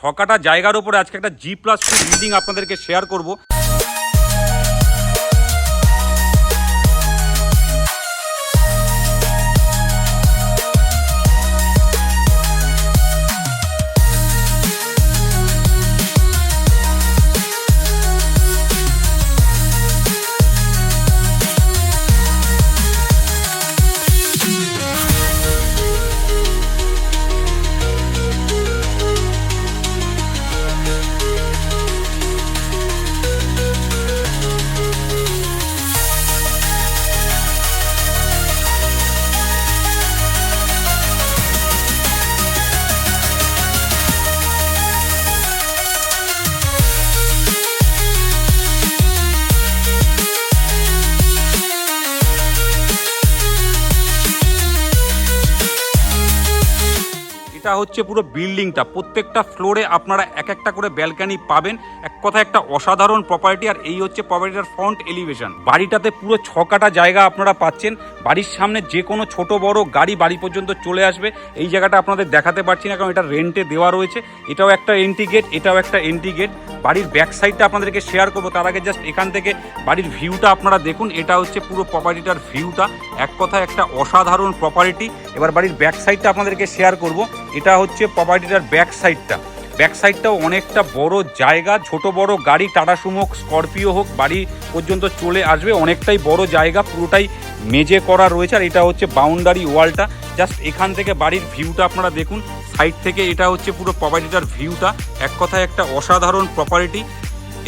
ছকাটা জায়গার উপরে আজকে একটা জি প্লাস টু রিডিং আপনাদেরকে শেয়ার করব। এটা হচ্ছে পুরো বিল্ডিংটা। প্রত্যেকটা ফ্লোরে আপনারা এক একটা করে ব্যালকানি পাবেন। এক কথা একটা অসাধারণ প্রপার্টি আর এই হচ্ছে প্রপার্টিটার ফ্রন্ট এলিভেশন বাড়িটাতে পুরো ছকাটা জায়গা আপনারা পাচ্ছেন। বাড়ির সামনে যে কোনো ছোট, বড় গাড়ি বাড়ি পর্যন্ত চলে আসবে। এই জায়গাটা আপনাদের দেখাতে পারছি না, কারণ এটা রেন্টে দেওয়া রয়েছে। এটাও একটা এন্ট্রি গেট এটাও একটা এন্ট্রি গেট বাড়ির ব্যাক সাইডটা আপনাদেরকে শেয়ার করব। তার আগে জাস্ট এখান থেকে বাড়ির ভিউটা আপনারা দেখুন। এটা হচ্ছে পুরো প্রপার্টিটার ভিউটা এক কথায় একটা অসাধারণ প্রপার্টি এবার বাড়ির ব্যাক সাইডটা আপনাদেরকে শেয়ার করব। এটা হচ্ছে প্রপার্টিটার ব্যাক সাইডটা ব্যাক সাইডটাও অনেকটা বড় জায়গা। ছোট বড় গাড়ি টাটা সুমো স্করপিও হোক, বাড়ি পর্যন্ত চলে আসবে। অনেকটাই বড় জায়গা। পুরোটাই মেজে করা রয়েছে। আর এটা হচ্ছে বাউন্ডারি ওয়ালটা জাস্ট এখান থেকে বাড়ির ভিউটা আপনারা দেখুন। সাইড থেকে এটা হচ্ছে পুরো প্রপার্টিটার ভিউটা। এক কথায় একটা অসাধারণ প্রপার্টি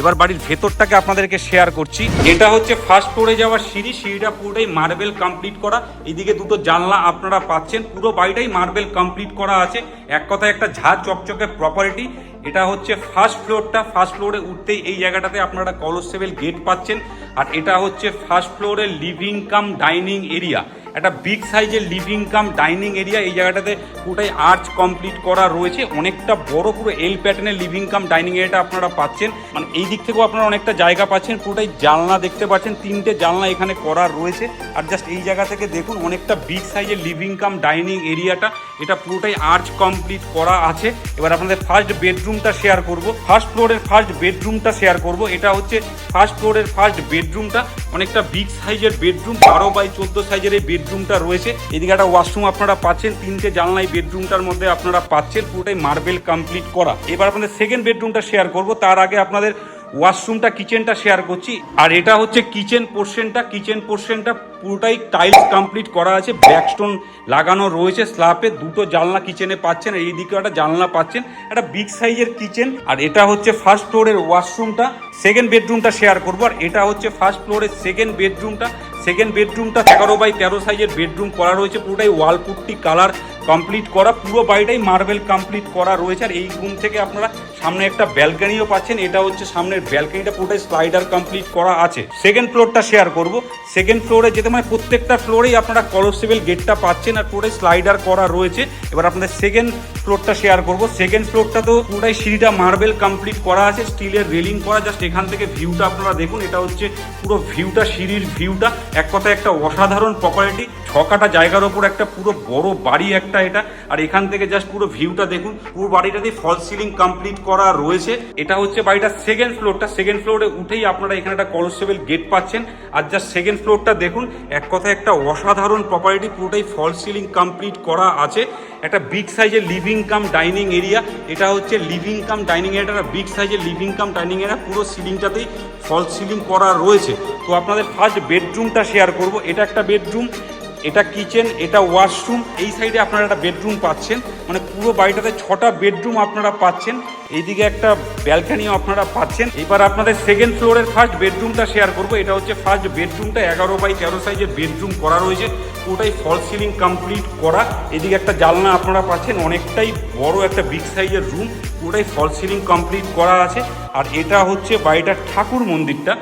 এবার বাড়ির ভেতরটাকে আপনাদেরকে শেয়ার করছি। এটা হচ্ছে ফার্স্ট ফ্লোরে যাওয়ার সিঁড়ি, সিঁড়িটা পুরোটাই মার্বেল কমপ্লিট করা। এদিকে দুটো জানলা আপনারা পাচ্ছেন। পুরো বাড়িটাই মার্বেল কমপ্লিট করা আছে। এক কথায় একটা ঝাঁ চকচকে প্রপার্টি এটা হচ্ছে ফার্স্ট ফ্লোরটা ফার্স্ট ফ্লোরে উঠতেই এই জায়গাটাতে আপনারা কলসেবেল গেট পাচ্ছেন। আর এটা হচ্ছে ফার্স্ট ফ্লোরের লিভিং কাম ডাইনিং এরিয়া একটা বিগ সাইজের লিভিং কাম ডাইনিং এরিয়া এই জায়গাটাতে পুরোটাই আর্চ কমপ্লিট করা রয়েছে। অনেকটা বড় পুরো এল প্যাটার্নের লিভিং কাম ডাইনিং এরিয়াটা আপনারা পাচ্ছেন। মানে এই দিক থেকেও আপনারা অনেকটা জায়গা পাচ্ছেন। পুরোটাই জানলা দেখতে পাচ্ছেন। তিনটে জানলা এখানে করা রয়েছে। আর জাস্ট এই জায়গা থেকে দেখুন অনেকটা বিগ সাইজের লিভিং কাম ডাইনিং এরিয়াটা এটা পুরোটাই আর্চ কমপ্লিট করা আছে। এবার আপনাদের ফার্স্ট বেডরুমটা শেয়ার করব। ফার্স্ট ফ্লোরের ফার্স্ট বেডরুমটা শেয়ার করব। এটা হচ্ছে ফার্স্ট ফ্লোরের ফার্স্ট বেডরুমটা অনেকটা বিগ সাইজের বেডরুম বারো বাই চোদ্দ সাইজের এই বেডরুমটা রয়েছে। এদিকে একটা ওয়াশরুম আপনারা পাচ্ছেন। তিনটে জানলাই বেডরুমটার মধ্যে আপনারা পাচ্ছেন। পুরোটাই মার্বেল কমপ্লিট করা। এবার আপনাদের সেকেন্ড বেডরুমটা শেয়ার করব। তার আগে আপনাদের ওয়াশরুমটা কিচেনটা শেয়ার করছি। আর এটা হচ্ছে কিচেন পোর্শনটা কিচেন পোর্শনটা পুরোটাই টাইলস কমপ্লিট করা আছে। ব্যাকস্টোন লাগানো রয়েছে স্ল্যাপে দুটো জানলা কিচেনে পাচ্ছেন। এই দিকে একটা জানলা পাচ্ছেন। একটা বিগ সাইজের কিচেন আর এটা হচ্ছে ফার্স্ট ফ্লোরের ওয়াশরুমটা। সেকেন্ড বেডরুমটা শেয়ার করব। আর এটা হচ্ছে ফার্স্ট ফ্লোরের সেকেন্ড বেডরুমটা সেকেন্ড বেডরুমটা এগারো বাই তেরো সাইজের বেডরুম করা রয়েছে। পুরোটাই ওয়াল পুট্টি কালার কমপ্লিট করা। পুরো বাড়িটাই মার্বেল কমপ্লিট করা রয়েছে। আর এই রুম থেকে আপনারা সামনে একটা ব্যালকানিও পাচ্ছেন, এটা হচ্ছে সামনের ব্যালকানিটা পুরোটাই স্লাইডার কমপ্লিট করা আছে। সেকেন্ড ফ্লোরটা শেয়ার করব। সেকেন্ড ফ্লোরে যেতে মানে প্রত্যেকটা ফ্লোরেই আপনারা কলসেবল গেটটা পাচ্ছেন আর পুরোটাই স্লাইডার করা রয়েছে। এবার আপনাদের সেকেন্ড ফ্লোরটা শেয়ার করব। সেকেন্ড ফ্লোরটা তো পুরোটাই সিঁড়িটা মার্বেল কমপ্লিট করা আছে স্টিলের রেলিং করা জাস্ট এখান থেকে ভিউটা আপনারা দেখুন, এটা হচ্ছে পুরো ভিউটা সিঁড়ির ভিউটা এক কথায় একটা অসাধারণ প্রপার্টি ছকাটা জায়গার ওপর একটা পুরো বড় বাড়ি একটা এটা। আর এখান থেকে জাস্ট পুরো ভিউটা দেখুন, পুরো বাড়িটাতে ফল সিলিং কমপ্লিট করা রয়েছে। এটা হচ্ছে বাড়িটার সেকেন্ড ফ্লোরটা সেকেন্ড ফ্লোরে উঠেই আপনারা এখানে একটা কলসেবল গেট পাচ্ছেন। আর জাস্ট সেকেন্ড ফ্লোরটা দেখুন, এক কথায় একটা অসাধারণ প্রপার্টি পুরোটাই ফল সিলিং কমপ্লিট করা আছে। একটা বিগ সাইজের লিভিং কাম ডাইনিং এরিয়া এটা হচ্ছে লিভিং কাম ডাইনিং এরিয়াটা বিগ সাইজের লিভিং কাম ডাইনিং এরিয়া পুরো সিলিংটাতেই ফল সিলিং করা রয়েছে। তো আপনাদের ফার্স্ট বেডরুমটা শেয়ার করব। এটা একটা বেডরুম এটা কিচেন এটা ওয়াশরুম এই সাইডে আপনারা একটা বেডরুম পাচ্ছেন। মানে পুরো বাড়িটাতে ছটা বেডরুম আপনারা পাচ্ছেন। এইদিকে একটা ব্যালকানিও আপনারা পাচ্ছেন। এবার আপনাদের সেকেন্ড ফ্লোরের ফার্স্ট বেডরুমটা শেয়ার করব। এটা হচ্ছে ফার্স্ট বেডরুমটা এগারো বাই তেরো সাইজের বেডরুম করা রয়েছে। পুরোটাই ফল সিলিং কমপ্লিট করা। এদিকে একটা জালনা আপনারা পাচ্ছেন, অনেকটাই বড় একটা বিগ সাইজের রুম পুরোটাই ফল সিলিং কমপ্লিট করা আছে। আর এটা হচ্ছে বাড়িটার ঠাকুর মন্দিরটা।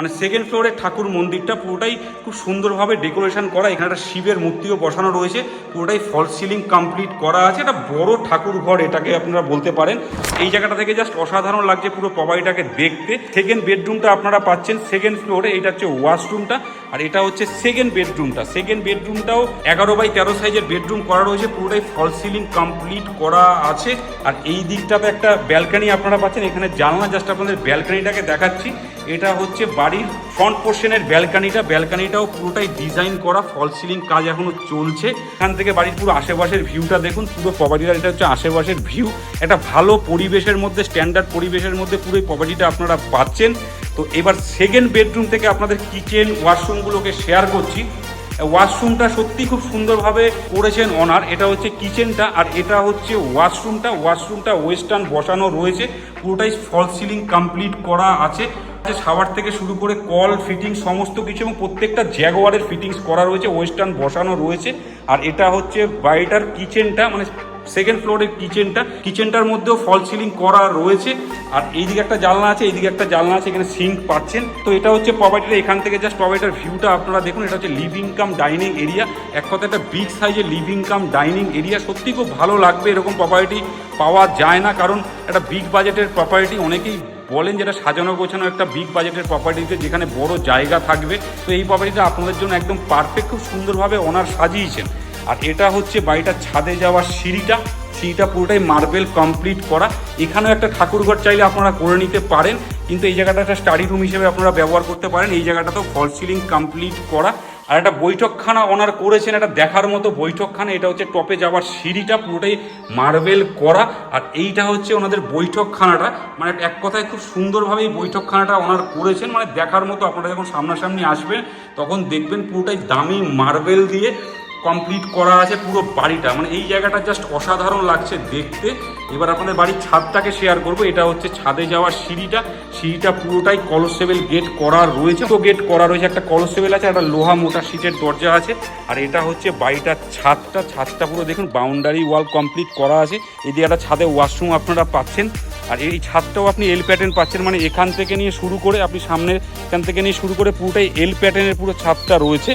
মানে সেকেন্ড ফ্লোরে ঠাকুর মন্দিরটা পুরোটাই খুব সুন্দরভাবে ডেকোরেশন করা, এখানে একটা শিবের মূর্তিও বসানো রয়েছে, পুরোটাই ফল সিলিং কমপ্লিট করা আছে, একটা বড় ঠাকুর ঘর এটাকে আপনারা বলতে পারেন। এই জায়গাটা থেকে জাস্ট অসাধারণ লাগছে পুরো প্রবাইটাকে দেখতে। সেকেন্ড বেডরুমটা আপনারা পাচ্ছেন সেকেন্ড ফ্লোরে এটা হচ্ছে ওয়াশরুমটা আর এটা হচ্ছে সেকেন্ড বেডরুমটা সেকেন্ড বেডরুমটাও এগারো বাই তেরো সাইজের বেডরুম করা রয়েছে, পুরোটাই ফল সিলিং কমপ্লিট করা আছে। আর এই দিকটাতে একটা ব্যালকানি আপনারা পাচ্ছেন, এখানে জানলা জাস্ট আপনাদের ব্যালকানিটাকে দেখাচ্ছি। এটা হচ্ছে বাড়ির ফ্রন্ট পোর্শনের ব্যালকানিটা ব্যালকানিটাও পুরোটাই ডিজাইন করা ফল সিলিং কাজ এখনও চলছে। এখান থেকে বাড়ির পুরো আশেপাশের ভিউটা দেখুন, পুরো প্রপার্টিটা এটা হচ্ছে আশেপাশের ভিউ একটা ভালো পরিবেশের মধ্যে স্ট্যান্ডার্ড পরিবেশের মধ্যে পুরো প্রপার্টিটা আপনারা পাচ্ছেন। তো এবার সেকেন্ড বেডরুম থেকে আপনাদের কিচেন ওয়াশরুমগুলোকে শেয়ার করছি। ওয়াশরুমটা সত্যি খুব সুন্দরভাবে করেছেন অনার এটা হচ্ছে কিচেনটা আর এটা হচ্ছে ওয়াশরুমটা। ওয়াশরুমটা ওয়েস্টার্ন বসানো রয়েছে। পুরোটাই ফল সিলিং কমপ্লিট করা আছে। সাবার থেকে শুরু করে কল, ফিটিং, সমস্ত কিছু এবং প্রত্যেকটা জ্যাগোয়ারের ফিটিংস করা রয়েছে। ওয়েস্টার্ন বসানো রয়েছে। আর এটা হচ্ছে বাড়িটার কিচেনটা। মানে সেকেন্ড ফ্লোরের কিচেনটা কিচেনটার মধ্যেও ফল সিলিং করা রয়েছে। আর এইদিকে একটা জানলা আছে, এইদিকে একটা জানলা আছে, এখানে সিঙ্ক পাচ্ছেন। তো এটা হচ্ছে প্রপার্টিটা এখান থেকে জাস্ট প্রপার্টিটার ভিউটা আপনারা দেখুন। এটা হচ্ছে লিভিং কাম ডাইনিং এরিয়া এক কথা একটা বিগ সাইজের লিভিং কাম ডাইনিং এরিয়া সত্যি খুব ভালো লাগবে এরকম প্রপার্টি পাওয়া যায় না। কারণ একটা বিগ বাজেটের প্রপার্টি অনেকেই বলেন যেটা সাজানো গোছানো একটা বিগ বাজেটের প্রপার্টিতে যেখানে বড় জায়গা থাকবে। তো এই প্রপার্টিটা আপনাদের জন্য একদম পারফেক্ট খুব সুন্দরভাবে ওনার সাজিয়েছেন। আর এটা হচ্ছে বাড়িটার ছাদে যাওয়ার সিঁড়িটা। সিঁড়িটা পুরোটাই মার্বেল কমপ্লিট করা। এখানেও একটা ঠাকুরঘর চাইলে আপনারা করে নিতে পারেন, কিন্তু এই জায়গাটা একটা স্টাডি রুম হিসেবে আপনারা ব্যবহার করতে পারেন। এই জায়গাটাতেও ফল সিলিং কমপ্লিট করা। আর একটা বৈঠকখানা ওনার করেছেন, একটা দেখার মতো বৈঠকখানা। এটা হচ্ছে টপে যাওয়ার সিঁড়িটা, পুরোটাই মার্বেল করা। আর এইটা হচ্ছে ওনাদের বৈঠকখানাটা। মানে এক কথায় খুব সুন্দরভাবে এই বৈঠকখানাটা ওনার করেছেন। মানে দেখার মতো আপনারা যখন সামনাসামনি আসবেন, তখন দেখবেন পুরোটাই দামি মার্বেল দিয়ে কমপ্লিট করা আছে পুরো বাড়িটা। মানে এই জায়গাটা জাস্ট অসাধারণ লাগছে দেখতে। এবার আপনাদের বাড়ির ছাদটাকে শেয়ার করব। এটা হচ্ছে ছাদে যাওয়ার সিঁড়িটা। সিঁড়িটা পুরোটাই কলসেবেল গেট করা রয়েছে। তো গেট করা রয়েছে। একটা কলসেবেল আছে, একটা লোহা মোটা সিটের দরজা আছে। আর এটা হচ্ছে বাড়িটার ছাদটা। ছাদটা পুরো দেখুন বাউন্ডারি ওয়াল কমপ্লিট করা আছে। এদিকে একটা ছাদে ওয়াশরুম আপনারা পাচ্ছেন। আর এই ছাদটাও আপনি এল প্যাটার্ন পাচ্ছেন। মানে এখান থেকে নিয়ে শুরু করে আপনি সামনের এখান থেকে নিয়ে শুরু করে পুরোটাই এল প্যাটার্নের পুরো ছাদটা রয়েছে।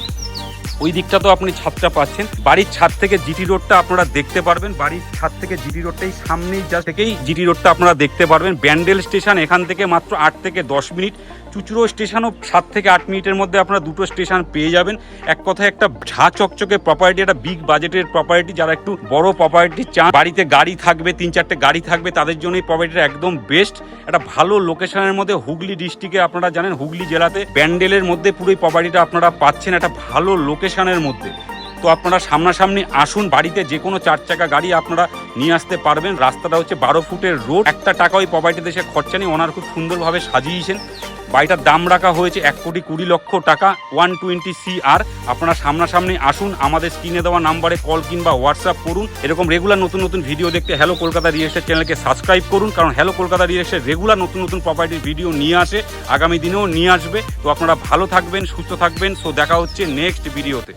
ওই দিকটা তো আপনি ছাদটা পাচ্ছেন। বাড়ির ছাদ থেকে জিটি রোডটা আপনারা দেখতে পারবেন। বাড়ির ছাদ থেকে জিটি রোডটাই সামনেই যা থেকেই জিটি রোডটা আপনারা দেখতে পারবেন। ব্যান্ডেল স্টেশন এখান থেকে মাত্র আট থেকে দশ মিনিট। চুচুড়ো স্টেশনও সাত থেকে আট মিনিটের মধ্যে আপনারা দুটো স্টেশন পেয়ে যাবেন। এক কথায় একটা ঝা চকচকে প্রপার্টি একটা বিগ বাজেটের প্রপার্টি যারা একটু বড় প্রপার্টি চান, বাড়িতে গাড়ি থাকবে, তিন চারটে গাড়ি থাকবে, তাদের জন্য এই প্রপার্টিটা একদম বেস্ট একটা ভালো লোকেশনের মধ্যে হুগলি ডিস্ট্রিক্টে আপনারা জানেন, হুগলি জেলাতে প্যান্ডেলের মধ্যে পুরো এই প্রপার্টিটা আপনারা পাচ্ছেন। একটা ভালো লোকেশনের মধ্যে। তো আপনারা সামনাসামনি আসুন, বাড়িতে যে কোনো চার চাকা গাড়ি আপনারা নিয়ে আসতে পারবেন। রাস্তাটা হচ্ছে বারো ফুটের রোড একটা টাকা ওই প্রপার্টিতে দেশে খরচা নেই ওনার খুব সুন্দরভাবে সাজিয়েছেন। বাড়িটার দাম রাখা হয়েছে এক কোটি কুড়ি লক্ষ টাকা ওয়ান টোয়েন্টি সি আর আপনারা সামনাসামনি আসুন, আমাদের স্ক্রিনে দেওয়া নাম্বারে কল কিংবা হোয়াটসঅ্যাপ করুন। এরকম রেগুলার নতুন নতুন ভিডিও দেখতে হ্যালো কলকাতা রিয়েল এস্টেট চ্যানেলকে সাবস্ক্রাইব করুন, কারণ hello Kolkata real estate regular নতুন নতুন প্রপার্টির ভিডিও নিয়ে আসে, আগামী দিনেও নিয়ে আসবে। তো আপনারা ভালো থাকবেন, সুস্থ থাকবেন। সো দেখা হচ্ছে নেক্সট ভিডিওতে